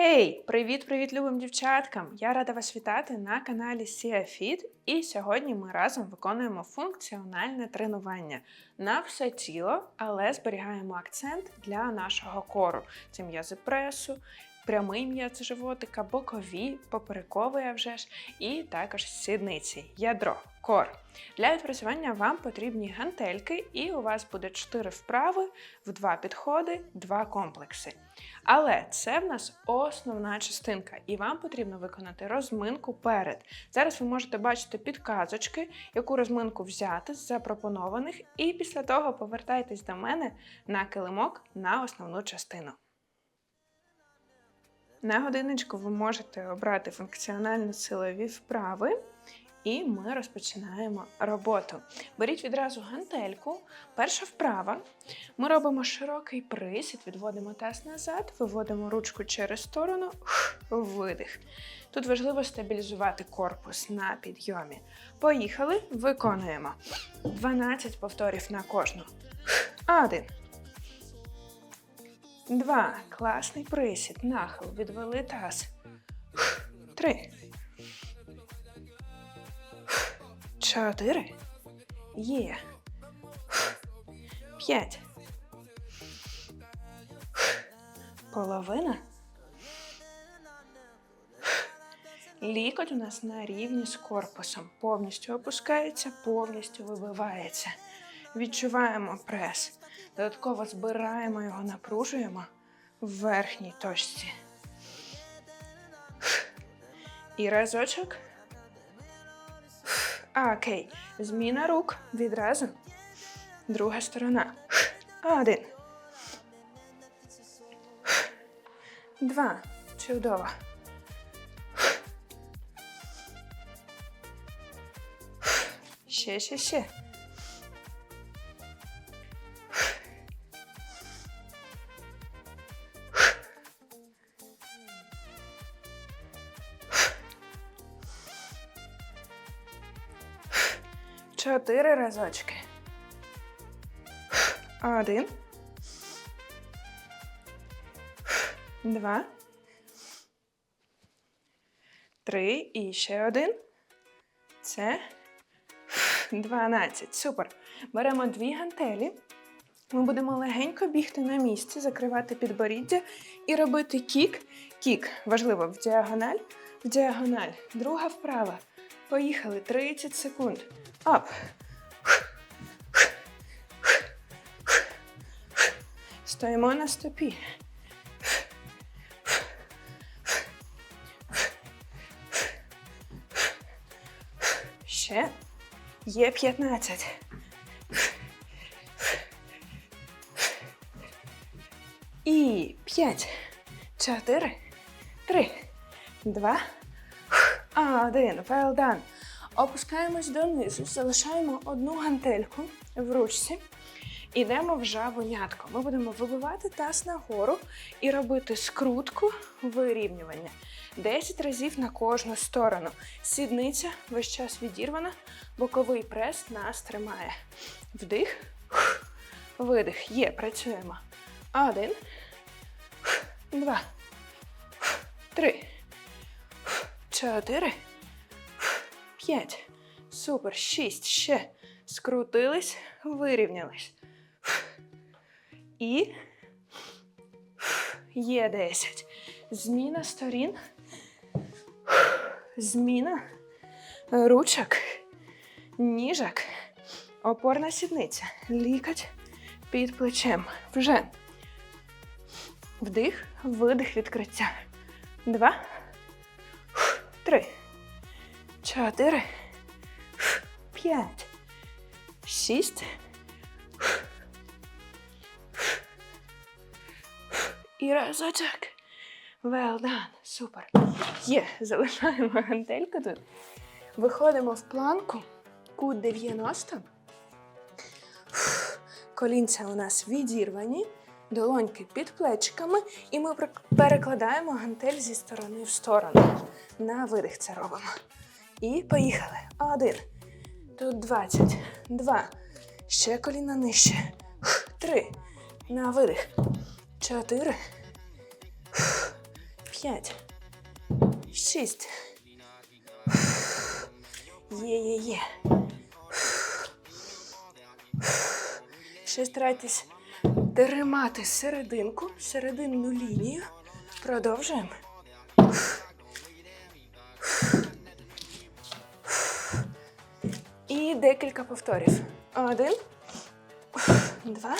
Гей, привіт-привіт, любим дівчаткам! Я рада вас вітати на каналі SIAFIT. І сьогодні ми разом виконуємо функціональне тренування на все тіло, але зберігаємо акцент для нашого кору. Це м'язи пресу, прямий м'яз животика, бокові, поперековий а вже ж, і також сідниці, ядро, кор. Для відпрацювання вам потрібні гантельки, і у вас буде 4 вправи в 2 підходи, 2 комплекси. Але це в нас основна частинка, і вам потрібно виконати розминку перед. Зараз ви можете бачити підказочки, яку розминку взяти з запропонованих, і після того повертайтесь до мене на килимок на основну частину. На годиночку ви можете обрати функціонально-силові вправи. І ми розпочинаємо роботу. Беріть відразу гантельку. Перша вправа. Ми робимо широкий присід, відводимо таз назад, виводимо ручку через сторону, видих. Тут важливо стабілізувати корпус на підйомі. Поїхали, виконуємо 12 повторів на кожну. Один. Два. Класний присід. Нахил. Відвели таз. Три. Чотири. Є. П'ять. Половина. Лікоть у нас на рівні з корпусом. Повністю опускається, повністю вибивається. Відчуваємо прес. Додатково збираємо його, напружуємо в верхній точці. І разочок. А, окей. Зміна рук відразу. Друга сторона. Один. Два. Чудово. Ще, ще, ще. Чотири разочки. Один. Два. Три. І ще один. Це 12. Супер. Беремо дві гантелі. Ми будемо легенько бігти на місці, закривати підборіддя і робити кік. Кік. Важливо в діагональ. В діагональ. Друга вправа. Поїхали. 30 секунд. Ап. Стоїмо на стопі. Ще. Є 15. І 5, 4, 3, 2, 1. Well done. Опускаємось донизу, залишаємо одну гантельку в ручці. Ідемо в жабонятко. Ми будемо вибивати таз нагору і робити скрутку вирівнювання. 10 разів на кожну сторону. Сідниця весь час відірвана, боковий прес нас тримає. Вдих, видих. Є, працюємо. Один, два, три, чотири. П'ять. Супер. Шість. Ще. Скрутились, вирівнялись. І є 10. Зміна сторін. Зміна ручок, ніжок, опорна сідниця. Лікоть під плечем. Вже. Вдих, видих, відкриття. Два. Три чотири, п'ять, шість. І разочок. Well done. Супер. Є, залишаємо гантельку тут. Виходимо в планку. Кут 90. Колінця у нас відірвані, долоньки під плечиками, і ми перекладаємо гантель зі сторони в сторону. На видих це робимо. І поїхали. Один. Тут 20. Два. Ще коліна нижче. Три. На видих. Чотири. П'ять. Шість. Є-є-є. Ще старайтесь тримати серединку, серединну лінію. Продовжуємо. І декілька повторів. Один, два,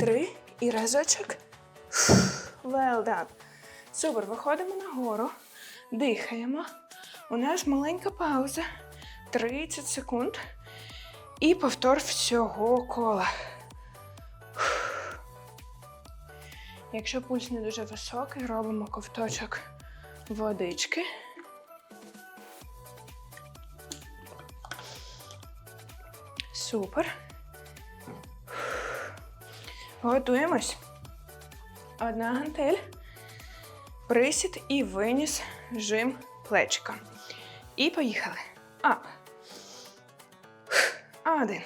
три і разочок. Well done. Супер, виходимо нагору, дихаємо. У нас маленька пауза. 30 секунд. І повтор всього кола. Якщо пульс не дуже високий, робимо ковточок водички. Супер. Готуємось. Одна гантель. Присід і виніс жим плечика. І поїхали. Ап. Один.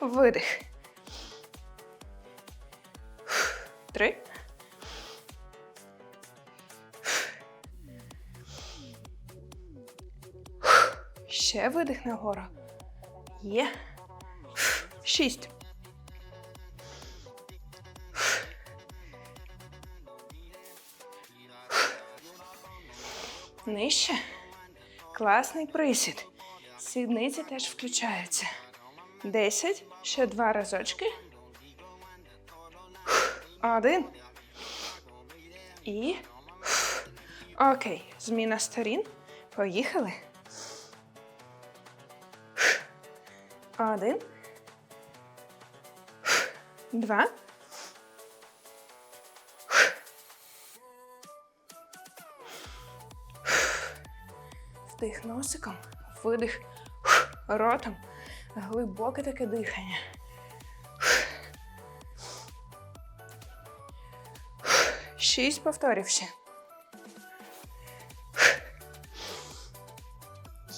Видих. Три. Ще видих нагору. Є. Шість. Нижче. Класний присід. Сідниці теж включаються. Десять. Ще два разочки. Один. І. Окей. Зміна сторін. Поїхали. Один. Два. Вдих носиком, видих ротом. Глибоке таке дихання. Шість повторів ще.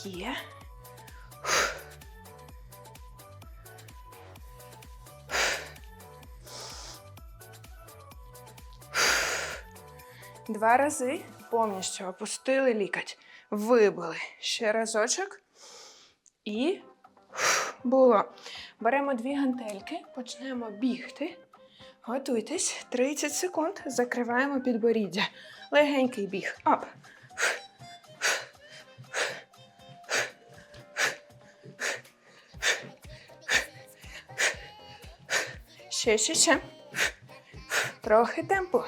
Є. Два рази повністю опустили лікоть. Вибили. Ще разочок. І було. Беремо дві гантельки, почнемо бігти. Готуйтесь. 30 секунд. Закриваємо підборіддя. Легенький біг. Оп. Ще, ще, ще. Трохи темпу.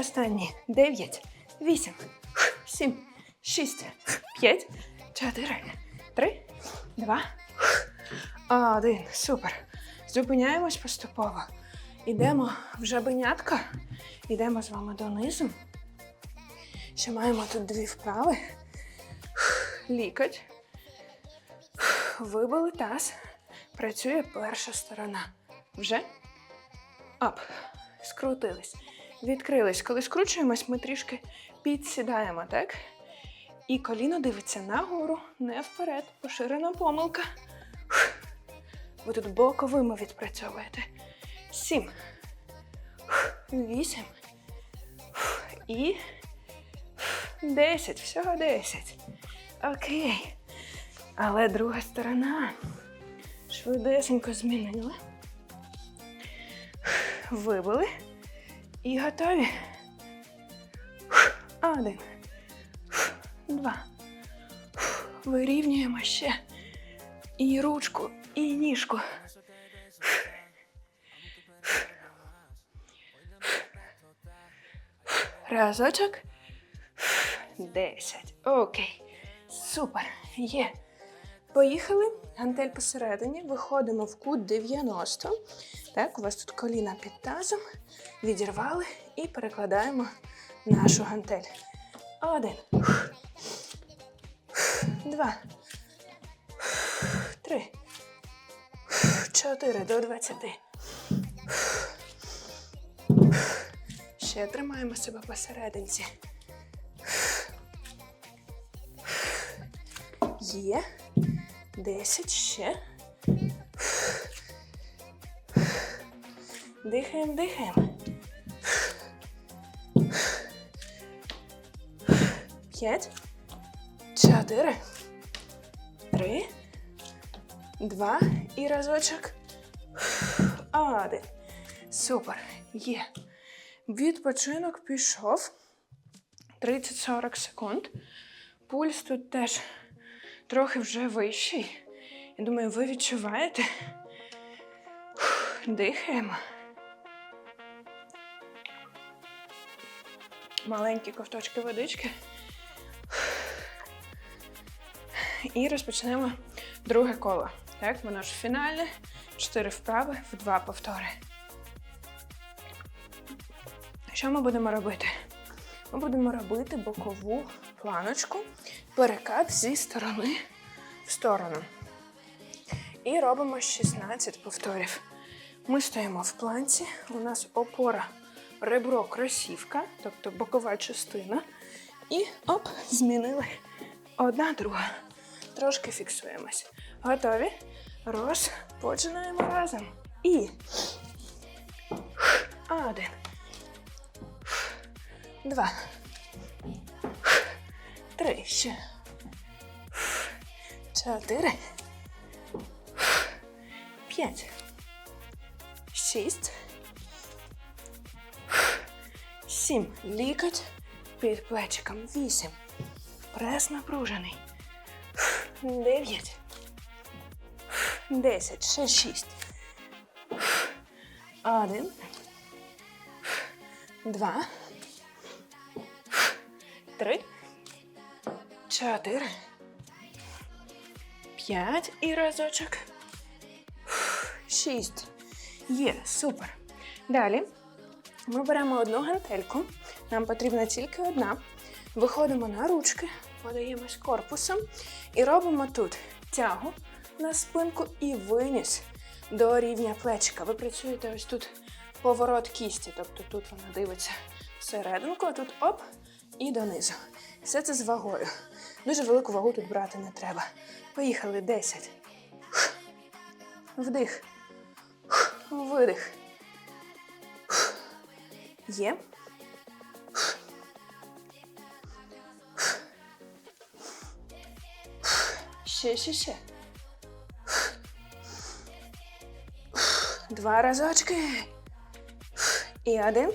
Останні. Дев'ять, вісім, сім, шість, п'ять, чотири, три, два, один. Супер. Зупиняємось поступово. Ідемо в жабенятко. Ідемо з вами донизу. Ще маємо тут дві вправи. Лікоть. Вибили таз. Працює перша сторона. Вже? Оп. Скрутились. Відкрились. Коли скручуємось, ми трішки підсідаємо, так? І коліно дивиться нагору, не вперед. Поширена помилка. Ви тут боковими відпрацьовуєте. Сім. Вісім. І. Десять. Всього десять. Окей. Але друга сторона. Швидесенько змінили. Вибили. І готові. Один. Два. Вирівнюємо ще. І ручку, і ніжку. Разочок. Десять. Окей. Супер. Є. Поїхали. Гантель посередині. Виходимо в кут 90. Так, у вас тут коліна під тазом. Відірвали і перекладаємо нашу гантель. Один. Два. Три. Чотири до двадцяти. Ще тримаємо себе посерединці. Є. Десять ще. Дихаємо, дихаємо. П'ять. Чотири. Три. Два. І разочок. Один. Супер. Є. Відпочинок пішов. 30-40 секунд. Пульс тут теж трохи вже вищий. Я думаю, ви відчуваєте. Дихаємо. Маленькі ковточки водички. І розпочнемо друге коло. Так, воно ж фінальне. Чотири вправи в два повтори. Що ми будемо робити? Ми будемо робити бокову планочку, перекат зі сторони в сторону. І робимо 16 повторів. Ми стоїмо в планці, у нас опора ребро кросівка, тобто бокова частина. І оп, змінили одна друга. Трошки фіксуємось. Готові? Розпочинаємо разом. І один. Два. Три. Ще. Чотири. П'ять. Шість. Сім. Лікоть під плечиком. Вісім. Прес напружений. Дев'ять. Десять. Ще шість. Один. Два. Три. Чотири. П'ять. І разочок. Шість. Є, супер. Далі ми беремо одну гантельку. Нам потрібна тільки одна. Виходимо на ручки, подаємось корпусом і робимо тут тягу на спинку і виніс до рівня плечика. Ви працюєте ось тут поворот кісті, тобто тут вона дивиться всерединку, а тут оп і донизу. Все це з вагою. Дуже велику вагу тут брати не треба. Поїхали 10. Вдих. Видих. Є. Ще, ще, ще. Два разочки. І один.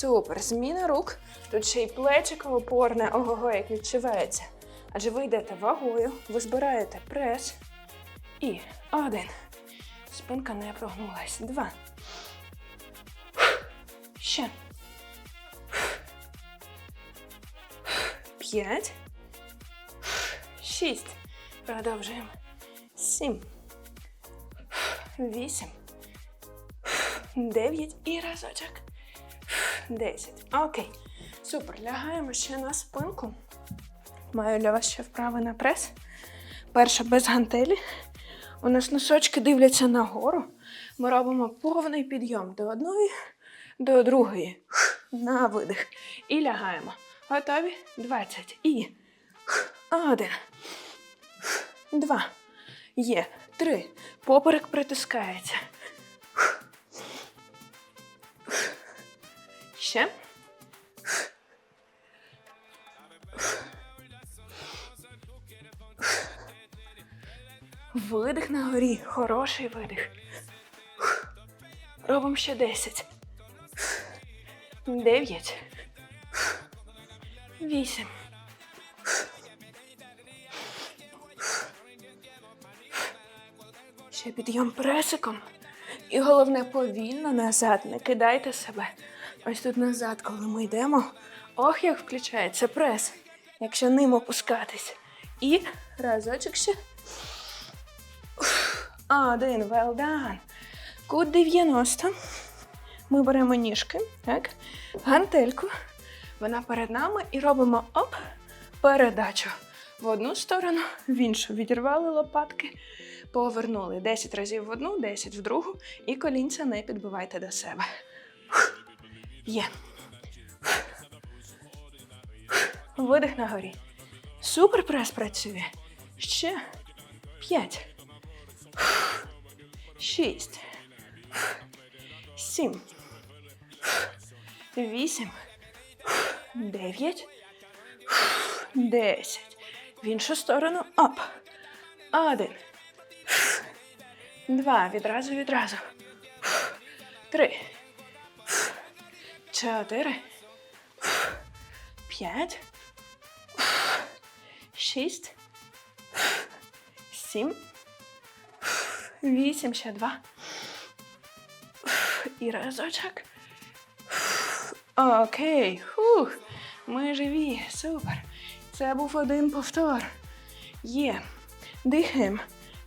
Супер. Зміна рук. Тут ще й плечико опорне. Ого-го, як відчувається. Адже ви йдете вагою, ви збираєте прес. І один. Спинка не прогнулась. Два. Ще. П'ять. Шість. Продовжуємо. Сім. Вісім. Дев'ять. І разочок. Десять. Окей. Супер. Лягаємо ще на спинку. Маю для вас ще вправи на прес. Перша без гантелі. У нас носочки дивляться нагору. Ми робимо повний підйом до одної, до другої. На видих. І лягаємо. Готові? 20. І. Один. Два. Є. Три. Поперек притискається. Ще. Видих на горі. Хороший видих. Робимо ще 10. 9. 8. Ще підйом пресиком. І головне повільно назад. Не кидайте себе. Ось тут назад, коли ми йдемо. Ох, як включається прес. Якщо ним опускатись. І разочок ще. Один, well done. Кут 90. Ми беремо ніжки, так, гантельку. Вона перед нами і робимо оп, передачу. В одну сторону, в іншу. Відірвали лопатки, повернули 10 разів в одну, 10 в другу. І колінця не підбивайте до себе. Є. Видих на горі. Супер прес працює. Ще. П'ять. Шість. сім, вісім, дев'ять, десять. В іншу сторону. Оп. Один. Два. Відразу, відразу. Три. Чотири. П'ять. Шість. Сім. Вісім. Ще два. І разочок. Окей. Фух. Ми живі. Супер. Це був один повтор. Є. Дихаємо.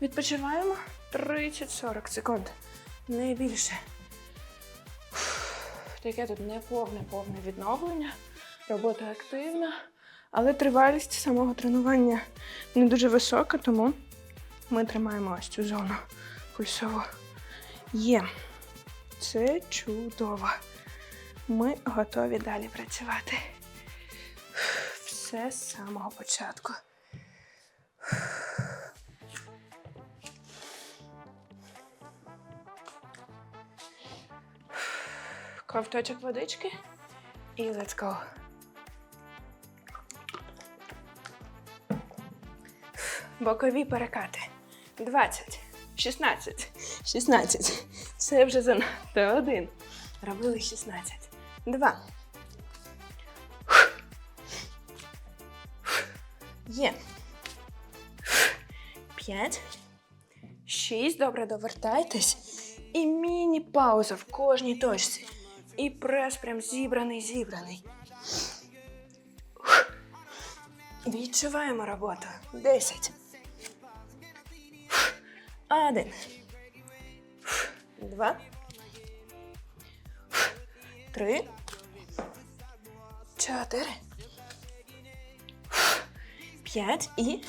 Відпочиваємо 30-40 секунд. Не більше. Таке тут не повне повне відновлення. Робота активна, але тривалість самого тренування не дуже висока, тому ми тримаємо ось цю зону пульсову. Є. Це чудово. Ми готові далі працювати. Все з самого початку. Ковточок водички і let's go. Бокові перекати. 20, 16, 16. Це вже занадто. Один. Робили 16. Два. Є. П'ять. Шість. Добре, довертайтесь. І міні-пауза в кожній точці. І прес прям зібраний, зібраний. Відчуваємо роботу. Десять. Один. Два. Три. Чотири. П'ять і.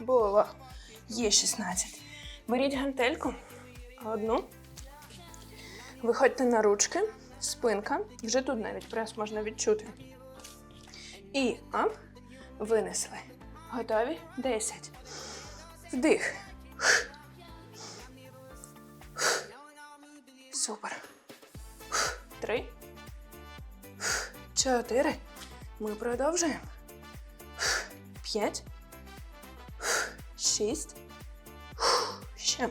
Було. Є 16. Беріть гантельку. Одну. Виходьте на ручки. Спинка. Вже тут навіть прес можна відчути. І ап. Винесли. Готові? 10. Вдих. Супер. Три. Чотири. Ми продовжуємо. П'ять. Шість. Ще.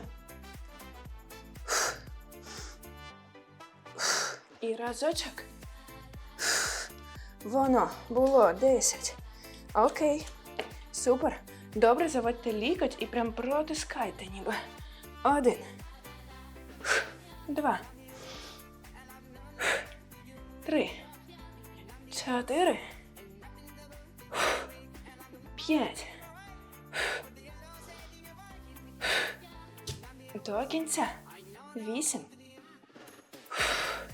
І разочок. Воно було 10. Окей. Супер. Добре, заводьте лікоть і прям протискайте ніби. Один. Два. Три. Чотири. П'ять. До кінця. Вісім.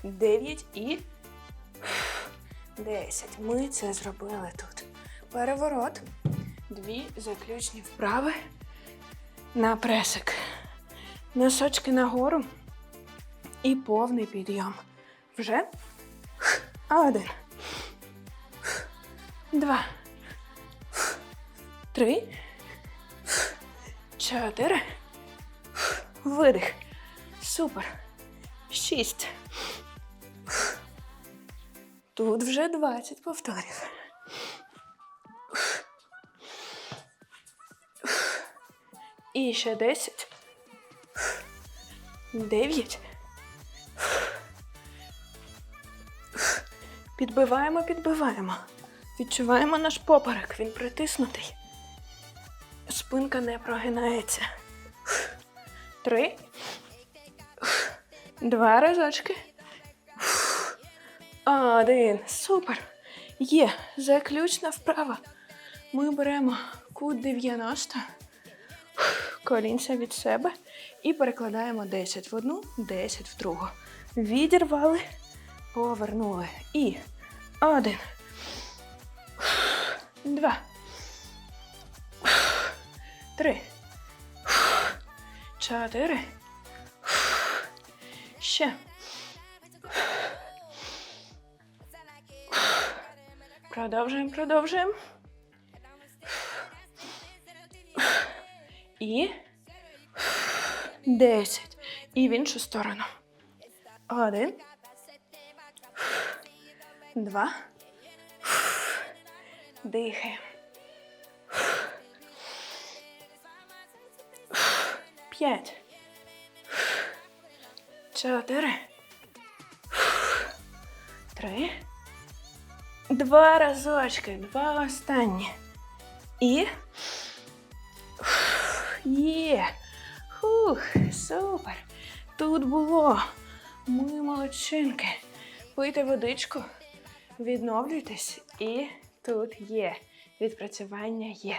Дев'ять і. Десять. Ми це зробили тут. Переворот. Дві заключні вправи на пресик. Носочки нагору і повний підйом. Вже один. Два. Три. Чотири. Видих. Супер. Шість. Тут вже 20 повторів. І ще 10. 9. Підбиваємо, підбиваємо. Відчуваємо наш поперек, він притиснутий. Спинка не прогинається. Три. Два разочки. Один. Супер. Є. Заключна вправа. Ми беремо кут 90. Колінця від себе. І перекладаємо 10 в одну, 10 в другу. Відірвали. Повернули. І один. Два. Три. Чотири. Ще. Продовжуємо, продовжуємо. І. Десять. І в іншу сторону. Один. Два. Дихаємо. П'ять. Чотири. Три. Два разочки. Два останні. І. Є. Хух, супер. Тут було. Ми молодчинки. Пийте водичку, відновлюйтесь, і тут є. Відпрацювання є.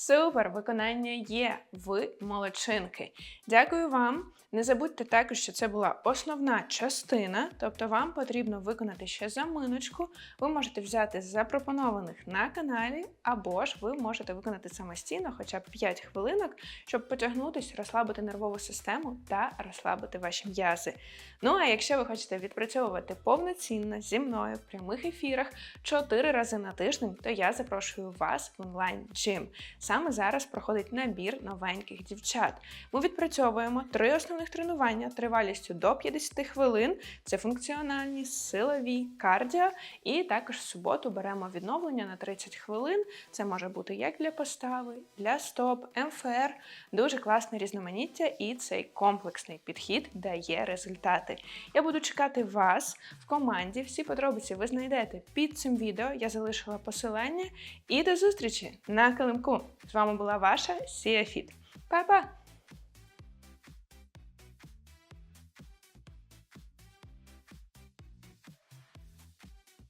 Супер! Виконання є. Ви молодчинки. Дякую вам. Не забудьте також, що це була основна частина, тобто вам потрібно виконати ще заминочку. Ви можете взяти з запропонованих на каналі, або ж ви можете виконати самостійно хоча б 5 хвилинок, щоб потягнутися, розслабити нервову систему та розслабити ваші м'язи. Ну а якщо ви хочете відпрацьовувати повноцінно зі мною в прямих ефірах 4 рази на тиждень, то я запрошую вас в онлайн джим. Саме зараз проходить набір новеньких дівчат. Ми відпрацьовуємо три основних тренування тривалістю до 50 хвилин. Це функціональні, силові, кардіо. І також в суботу беремо відновлення на 30 хвилин. Це може бути як для постави, для стоп, МФР. Дуже класне різноманіття, і цей комплексний підхід дає результати. Я буду чекати вас в команді. Всі подробиці ви знайдете під цим відео. Я залишила посилання. І до зустрічі на килимку. З вами була ваша Сія Фіт. Па-па!